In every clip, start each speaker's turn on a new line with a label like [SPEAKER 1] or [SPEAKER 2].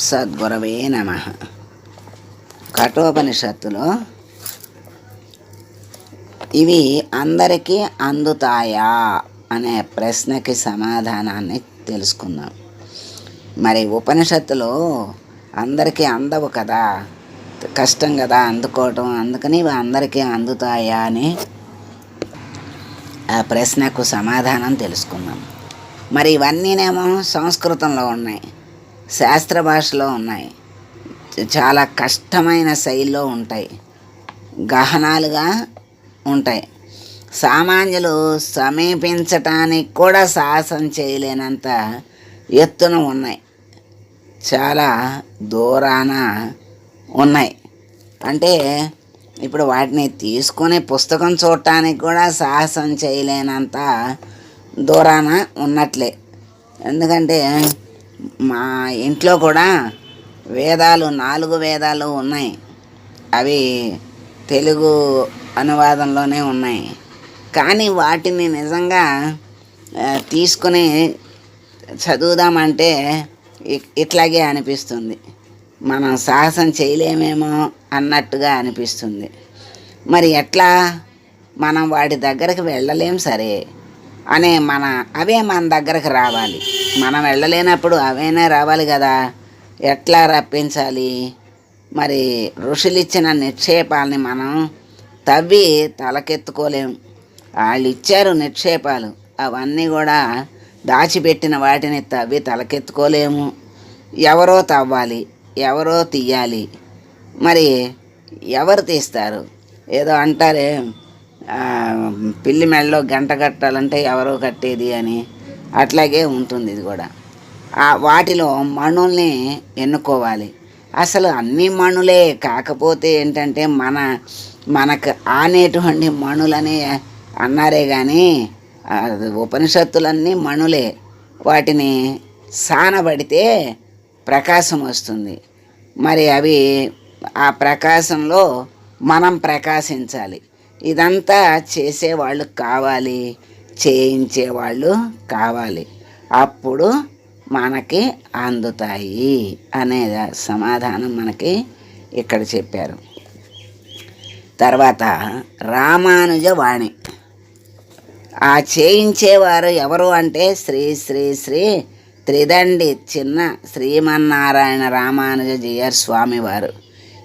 [SPEAKER 1] సద్గురవే నమ. కఠోపనిషత్తులో ఇవి అందరికీ అందుతాయా అనే ప్రశ్నకి సమాధానాన్ని తెలుసుకుందాం. మరి ఉపనిషత్తులో అందరికీ అందవు కదా కష్టం కదా అందుకోవటం అందుకని ఇవి అందరికీ అందుతాయా అని ఆ ప్రశ్నకు సమాధానం తెలుసుకుందాం. మరి ఇవన్నీనేమో సంస్కృతంలో ఉన్నాయి. శాస్త్ర భాషలో ఉన్నాయి. చాలా కష్టమైన శైలిలో ఉంటాయి. గహనాలుగా ఉంటాయి. సామాన్యులు సమీపించటానికి కూడా సాహసం చేయలేనంత ఎత్తున ఉన్నాయి. చాలా దూరాన ఉన్నాయి. అంటే ఇప్పుడు వాటిని తీసుకొని పుస్తకం చూడటానికి కూడా సాహసం చేయలేనంత దూరాన ఉన్నట్లే. ఎందుకంటే మా ఇంట్లో కూడా వేదాలు నాలుగు వేదాలు ఉన్నాయి. అవి తెలుగు అనువాదంలోనే ఉన్నాయి. కానీ వాటిని నిజంగా తీసుకుని చదువుదామంటే ఇ- ఇట్లాగే అనిపిస్తుంది. మనం సాహసం చేయలేమేమో అన్నట్టుగా అనిపిస్తుంది. మరి ఎట్లా? మనం వాటి దగ్గరకు వెళ్ళలేం సరే. అనే మన అవే మన దగ్గరకు రావాలి. మనం వెళ్ళలేనప్పుడు అవైనా రావాలి కదా. ఎట్లా రప్పించాలి? మరి ఋషులు ఇచ్చిన నిక్షేపాలని మనం తవ్వి తలకెత్తుకోలేం. వాళ్ళు ఇచ్చారు నిక్షేపాలు. అవన్నీ కూడా దాచిపెట్టిన వాటిని తవ్వి తలకెత్తుకోలేము. ఎవరో తవ్వాలి ఎవరో తీయాలి. మరి ఎవరు తీస్తారు? ఏదో అంటారే పిల్లి మెడలో గంట కట్టాలంటే ఎవరో కట్టేది అని. అట్లాగే ఉంటుంది ఇది కూడా. ఆ వాటిలో మణుల్ని ఎన్నుకోవాలి. అసలు అన్ని మణులే కాకపోతే ఏంటంటే మన మనకు ఆనేటువంటి మణులని అన్నారే కానీ ఉపనిషత్తులన్నీ మణులే. వాటిని సానబడితే ప్రకాశం వస్తుంది. మరి అవి ఆ ప్రకాశంలో మనం ప్రకాశించాలి. ఇదంతా చేసేవాళ్ళు కావాలి. చేయించేవాళ్ళు కావాలి. అప్పుడు మనకి అందుతాయి అనే సమాధానం మనకి ఇక్కడ చెప్పారు. తర్వాత రామానుజ వాణి. ఆ చేయించేవారు ఎవరు అంటే శ్రీ శ్రీ శ్రీ త్రిదండి చిన్న శ్రీమన్నారాయణ రామానుజ జీయర్ స్వామివారు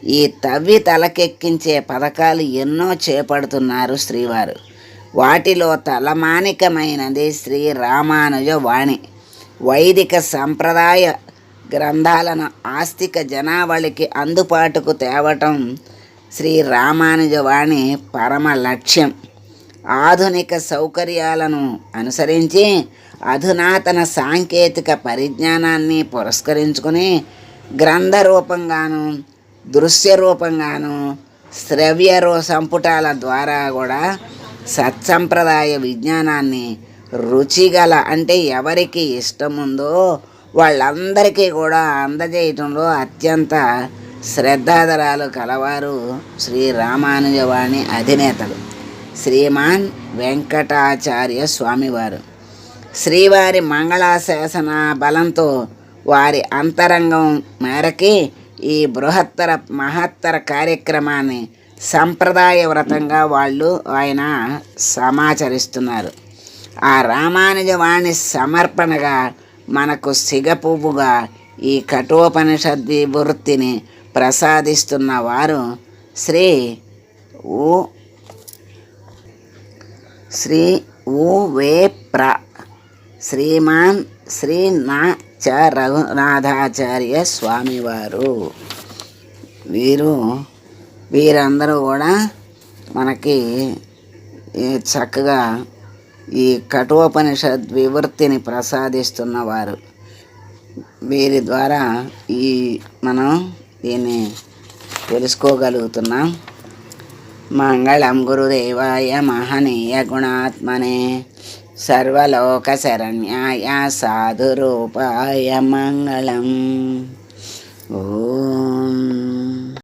[SPEAKER 1] ఈ తవ్వి తలకెక్కించే పథకాలు ఎన్నో చేపడుతున్నారు శ్రీవారు. వాటిలో తలమానికమైనది శ్రీ రామానుజ వాణి వైదిక సంప్రదాయ గ్రంథాలను ఆస్తిక జనావళికి అందుబాటుకు తేవటం శ్రీ రామానుజ వాణి పరమ లక్ష్యం. ఆధునిక సౌకర్యాలను అనుసరించి అధునాతన సాంకేతిక పరిజ్ఞానాన్ని పురస్కరించుకుని గ్రంథ రూపంగాను దృశ్య రూపంగాను శ్రవ్య రూ సంపుటాల ద్వారా కూడా సత్సంప్రదాయ విజ్ఞానాన్ని రుచిగల అంటే ఎవరికి ఇష్టం ఉందో వాళ్ళందరికీ కూడా అందజేయటంలో అత్యంత శ్రద్ధాధరాలు కలవారు శ్రీ రామానుజవాణి అధినేతలు. శ్రీమాన్ వెంకటాచార్య స్వామివారు. శ్రీవారి మంగళాశాసన బలంతో వారి అంతరంగం మేరకి ఈ బృహత్తర మహత్తర కార్యక్రమాన్ని సంప్రదాయ వ్రతంగా వాళ్ళు ఆయన సమాచరిస్తున్నారు. ఆ రామానుజవాణి సమర్పణగా మనకు సిగపువ్వుగా ఈ కఠోపనిషద్ది వృత్తిని ప్రసాదిస్తున్న వారు శ్రీ ఊ శ్రీ ఊ వే ప్ర శ్రీమాన్ శ్రీ నా చ రఘునాథాచార్య స్వామివారు. వీరు వీరందరూ కూడా మనకి ఈ చక్కగా ఈ కఠోపనిషద్ వివృత్తిని ప్రసాదిస్తున్నవారు. వీరి ద్వారా ఈ మనం దీన్ని తెలుసుకోగలుగుతున్నాం. మంగళం గురుదేవాయ మహనీయ గుణాత్మనే సర్వలోక శరణ్యాయ సాధురూపాయ మంగళం. ఓం.